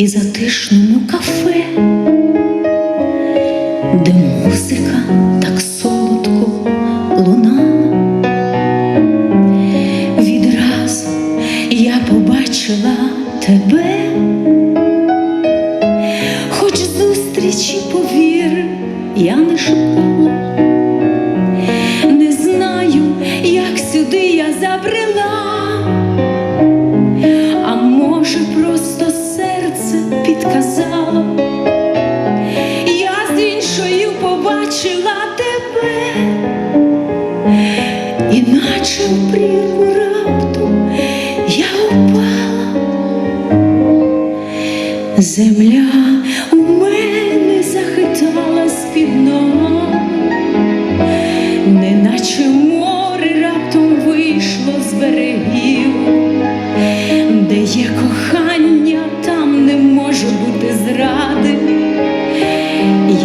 і затишному кафе, де музика так солодко лунала. Відразу я побачила тебе, хоч зустрічі повір, я не шукала, не знаю, як сюди я забрела. Іншою побачила тебе, іначе в прірву раптом я упала. Земля у мене захиталась під ногами,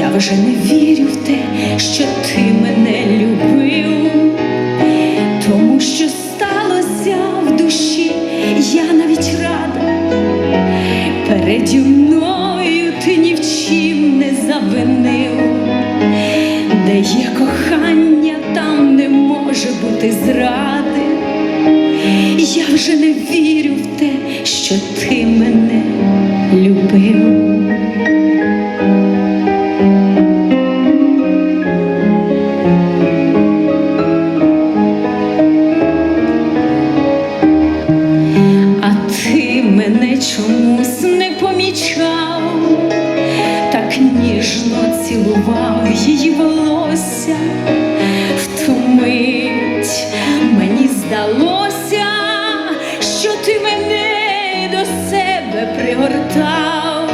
Я вже не вірю в те, що ти мене любив, тому що сталося в душі, я навіть рада. Переді мною ти ні в чим не завинив, де є кохання, там не може бути зради. Я вже не вірю в те, що ти мене чомусь не помічав, так ніжно цілував її волосся, в ту мить мені здалося, що ти мене до себе пригортав,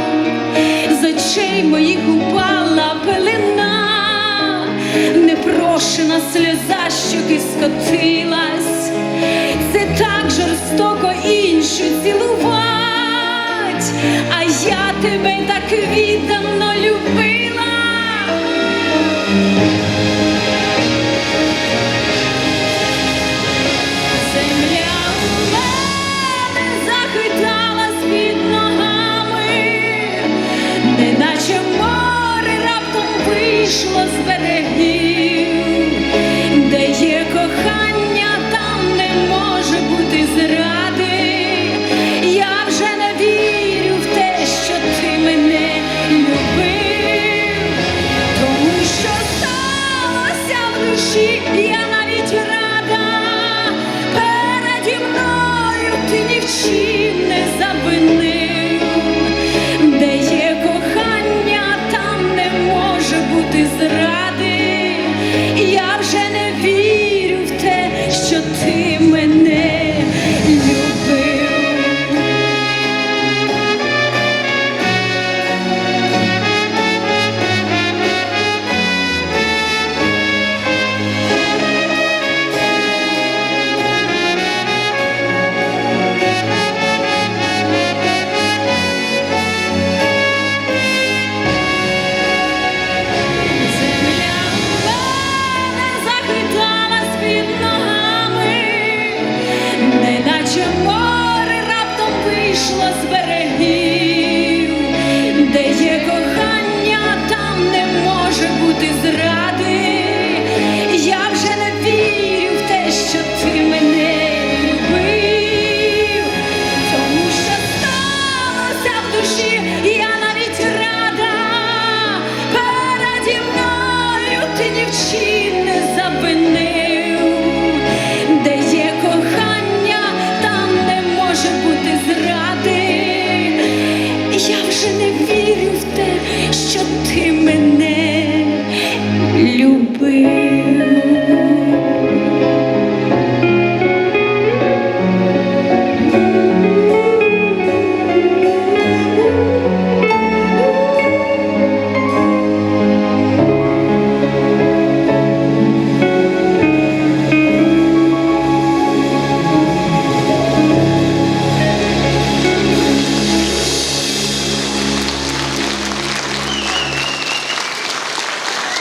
з очей моїх упала пелена, непрошена сльоза, щоки скотилась, це так жорстоко іншу цілувать, а я тебе так віддано любила. нічим не завинив, де є кохання, там не може бути зради. Я вже не